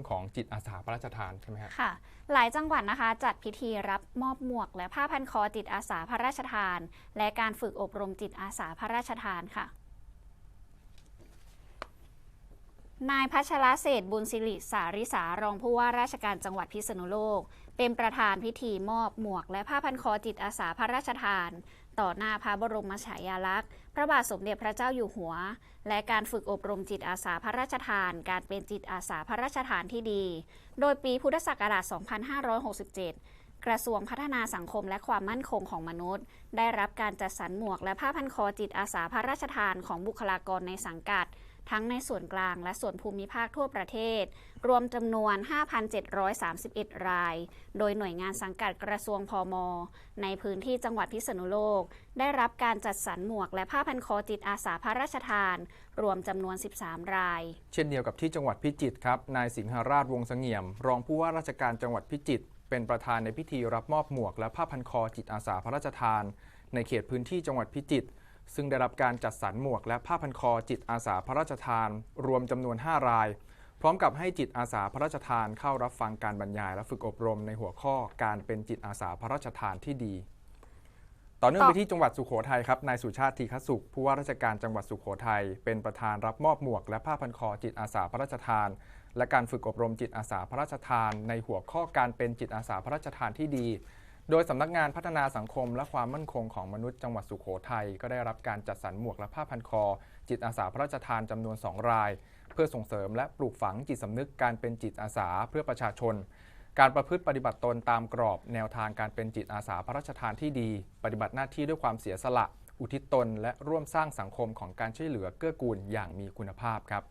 รื่องของจิตอาสาพระราชทานใช่ไหมฮะค่ะ หลายจังหวัดนะคะ จัดพิธีรับมอบหมวก และผ้าพันคอจิตอาสาพระราชทาน และการฝึกอบรมจิตอาสาพระราชทานค่ะ นายพัชรเศษบุญสิริสาริสารองผู้ว่าราชการจังหวัดพิษณุโลก เป็นประธานพิธีมอบหมวก และผ้าพันคอจิตอาสาพระราชทาน ต่อหน้าพระบรมฉายาลักษณ์ พระบาทสมเด็จพระเจ้าอยู่หัว และการฝึกอบรมจิตอาสาพระราชทาน การเป็นจิตอาสาพระราชทานที่ดี โดยปีพุทธศักราช 2567 กระทรวงพัฒนาสังคมและความมั่นคงของมนุษย์ ได้รับการจัดสรรหมวกและผ้าพันคอจิตอาสาพระราชทานของบุคลากรในสังกัด ทั้งในส่วนกลางและส่วนภูมิภาคทั่วประเทศ รวมจำนวน 5,731 ราย โดยหน่วยงานสังกัดกระทรวงพมในพื้นที่จังหวัดพิษณุโลก ได้รับการจัดสรรหมวกและผ้าพันคอจิตอาสาพระราชทาน รวมจำนวน 13 ราย เช่นเดียวกับที่จังหวัดพิจิตรครับ นายสิงหราชวงศ์เสงี่ยม รองผู้ว่าราชการจังหวัดพิจิตรเป็นประธานในพิธีรับมอบหมวกและผ้าพันคอจิตอาสาพระราชทาน ในเขตพื้นที่จังหวัดพิจิตร ซึ่งได้รับการจัดสรรหมวกและผ้าพันคอจิตอาสาพระราชทาน รวมจำนวน 5 ราย พร้อมกับให้จิตอาสาพระราชทานเข้ารับฟังการบรรยายและฝึกอบรมในหัวข้อการเป็นจิตอาสาพระราชทานที่ดี ต่อเนื่องไปที่จังหวัดสุโขทัยครับนายสุชาติทีฆสุข ผู้ว่าราชการจังหวัดสุโขทัยเป็นประธานรับมอบหมวกและผ้าพันคอจิตอาสาพระราชทาน และการฝึกอบรมจิตอาสาพระราชทาน ในหัวข้อการเป็นจิตอาสาพระราชทานที่ดี โดยสำนักงานพัฒนาสังคมและความมั่นคงของมนุษย์จังหวัดสุโขทัยก็ได้รับการจัดสรรหมวกและผ้าพันคอ จิตอาสาพระราชทานจำนวน 2 ราย เพื่อส่งเสริมและปลูกฝังจิตสำนึกการเป็นจิตอาสาเพื่อประชาชน การประพฤติปฏิบัติตนตามกรอบ แนวทางการเป็นจิตอาสาพระราชทานที่ดี ปฏิบัติหน้าที่ด้วยความเสียสละ อุทิศตน และร่วมสร้างสังคมของการช่วยเหลือเกื้อกูลอย่างมีคุณภาพครับ